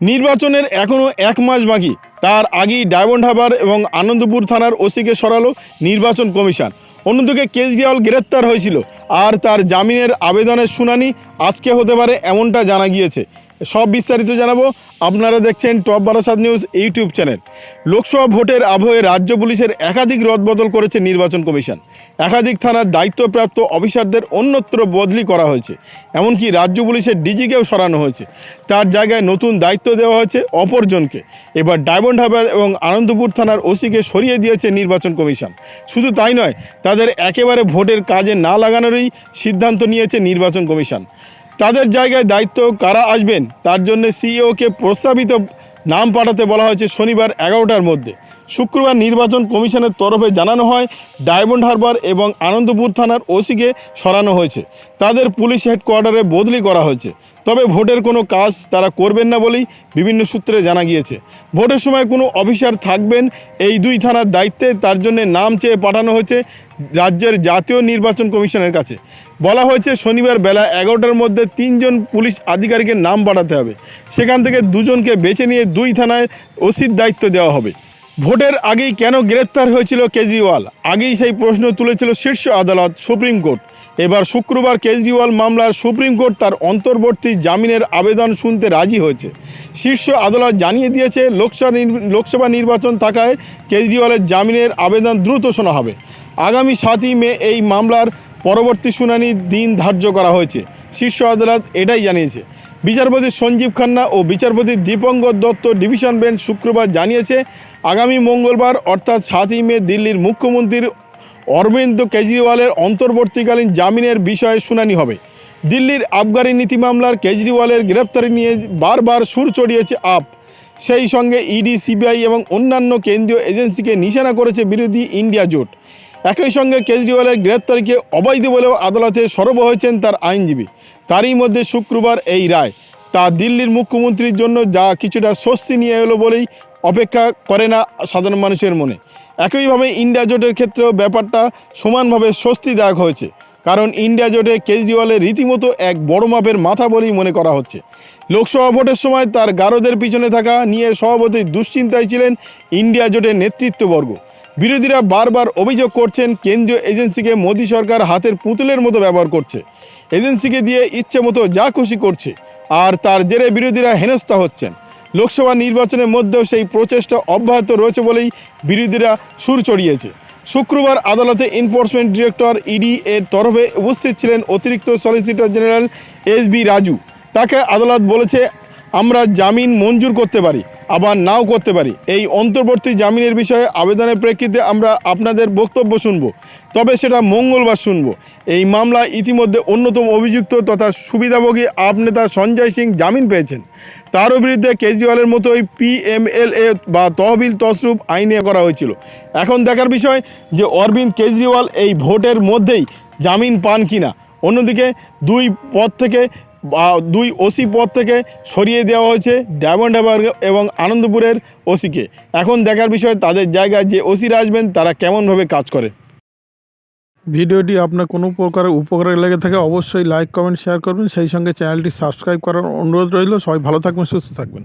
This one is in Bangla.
নির্বাচনের এখনও এক মাস বাকি। তার আগেই ডায়মন্ড হাবার এবং আনন্দপুর থানার ওসিকে সরালো নির্বাচন কমিশন। অন্যদিকে কেজরিওয়াল গ্রেপ্তার হয়েছিল। আর তার জামিনের আবেদনের শুনানি আজকে হতে পারে এমনটা জানা গিয়েছে। সব বিস্তারিত জানাব। আপনারা দেখছেন top Barasat news YouTube channel. Lok Sabha ভোটের আবহে রাজ্য পুলিশের একাধিক রদবদল করেছে নির্বাচন কমিশন। একাধিক থানার দায়িত্বপ্রাপ্ত অফিসারদের অন্যত্র বদলি করা হয়েছে। এমনকি রাজ্য পুলিশের ডিজিকেও সরানো হয়েছে। তার জায়গায় নতুন দায়িত্ব দেওয়া হয়েছে অপরজনকে। এবার ডায়মন্ড হারবার এবং আনন্দপুর থানার ওসিকে সরিয়ে দিয়েছে নির্বাচন কমিশন। শুধু তাই নয়, তাদের একেবারে ভোটের কাজে না লাগানোরই সিদ্ধান্ত নিয়েছে নির্বাচন কমিশন। তাদের জায়গায় দায়িত্ব কারা আসবেন? তার জন্য সিইওকে প্রস্তাবিত নাম পাঠাতে বলা হয়েছে শনিবার এগারোটার মধ্যে। শুক্রবার নির্বাচন কমিশনের তরফে জানানো হয়, ডায়মন্ড হারবার এবং আনন্দপুর থানার ওসিকে সরানো হয়েছে। তাদের পুলিশ হেডকোয়ার্টারে বদলি করা হয়েছে। তবে ভোটের কোনো কাজ তারা করবেন না বলেই বিভিন্ন সূত্রে জানা গিয়েছে। ভোটের সময় কোনো অফিসার থাকবেন এই দুই থানার দায়িত্বে, তার জন্য নাম চেয়ে পাঠানো হয়েছে রাজ্যের জাতীয় নির্বাচন কমিশনের কাছে। বলা হয়েছে, শনিবার বেলা এগারোটার মধ্যে তিনজন পুলিশ আধিকারিকের নাম পাঠাতে হবে। সেখান থেকে দুজনকে বেছে নিয়ে দুই থানায় ওসির দায়িত্ব দেওয়া হবে। ভোটের আগেই কেন গ্রেপ্তার হয়েছিল কেজরিওয়াল? আগেই সেই প্রশ্ন তুলেছিল শীর্ষ আদালত, সুপ্রিম কোর্ট। এবার শুক্রবার কেজরিওয়াল মামলার সুপ্রিম কোর্ট তার অন্তর্বর্তী জামিনের আবেদন শুনতে রাজি হয়েছে। শীর্ষ আদালত জানিয়ে দিয়েছে লোকসভা লোকসভা নির্বাচন থাকায় কেজরিওয়ালের জামিনের আবেদন দ্রুত শোনা হবে। আগামী সাতই মে এই মামলার পরবর্তী শুনানির দিন ধার্য করা হয়েছে। শীর্ষ আদালত এটাই জানিয়েছে। বিচারপতি সঞ্জীব খান্না ও বিচারপতি দীপঙ্কর দত্ত ডিভিশন বেঞ্চ শুক্রবার জানিয়েছে, আগামী মঙ্গলবার অর্থাৎ সাতই মে দিল্লির মুখ্যমন্ত্রীর অরবিন্দ কেজরিওয়ালের অন্তর্বর্তীকালীন জামিনের বিষয়ে শুনানি হবে। দিল্লির আবগারি নীতি মামলার কেজরিওয়ালের গ্রেপ্তারি নিয়ে বারবার সুর চড়িয়েছে আপ। সেই সঙ্গে ইডি, সিবিআই এবং অন্যান্য কেন্দ্রীয় এজেন্সিকে নিশানা করেছে বিরোধী ইন্ডিয়া জোট। একই সঙ্গে কেজরিওয়ালের গ্রেপ্তারিকে অবৈধ বলেও আদালতে সরব হয়েছেন তার আইনজীবী। তারই মধ্যে শুক্রবার এই রায়। তা দিল্লির মুখ্যমন্ত্রীর জন্য যা কিছুটা স্বস্তি নিয়ে এলো বলেই অপেক্ষা করে না সাধারণ মানুষের মনে। একইভাবে ইন্ডিয়া জোটের ক্ষেত্রেও ব্যাপারটা সমানভাবে স্বস্তিদায়ক হয়েছে। কারণ ইন্ডিয়া জোটে কেজরিওয়ালের রীতিমতো এক বড় মাপের মাথা বলেই মনে করা হচ্ছে। লোকসভা ভোটের সময় তার গারদের পিছনে থাকা নিয়ে সভাপতি দুশ্চিন্তায় ছিলেন ইন্ডিয়া জোটের নেতৃত্ববর্গ। বিরোধীরা বারবার অভিযোগ করছেন কেন্দ্রীয় এজেন্সিকে মোদী সরকার হাতের পুতুলের মতো ব্যবহার করছে। এজেন্সিকে দিয়ে ইচ্ছে মতো যা খুশি করছে, আর তার জেরে বিরোধীরা হেনস্থা হচ্ছেন। লোকসভা নির্বাচনের মধ্যেও সেই প্রচেষ্টা অব্যাহত রয়েছে বলেই বিরোধীরা সুর চড়িয়েছে। শুক্রবার আদালতে এনফোর্সমেন্ট ডিরেক্টর ইডি এর তরফে উপস্থিত ছিলেন অতিরিক্ত solicitor general S B Raju. তাকে আদালত বলেছে, আমরা জামিন মঞ্জুর করতে পারি। আবার নাও করতে পারি। এই অন্তর্বর্তী জামিনের বিষয়ে আবেদনের প্রেক্ষিতে আমরা আপনাদের বক্তব্য শুনব, তবে সেটা মঙ্গলবার শুনব। এই মামলা ইতিমধ্যে অন্যতম অভিযুক্ত তথা সুবিধাভোগী আপ নেতা সঞ্জয় সিং জামিন পেয়েছেন। তারও বিরুদ্ধে কেজরিওয়ালের মতোই পিএমএলএ বা তহবিল তসরুপ আইনে করা হয়েছিল। এখন দেখার বিষয় যে অরবিন্দ কেজরিওয়াল এই ভোটের মধ্যেই জামিন পান কিনা। অন্যদিকে দুই পদ থেকে দুই ওসি পদ থেকে সরিয়ে দেওয়া হয়েছে ডায়মন্ড হারবার এবং আনন্দপুরের ওসিকে। এখন দেখার বিষয় তাদের জায়গায় যে ওসিরা আসবেন, তারা কেমনভাবে কাজ করে। ভিডিওটি আপনার কোনো প্রকার উপকারে লেগে থাকে, অবশ্যই লাইক, কমেন্ট, শেয়ার করবেন। সেই সঙ্গে চ্যানেলটি সাবস্ক্রাইব করার অনুরোধ রইল। সবাই ভালো থাকবেন, সুস্থ থাকবেন।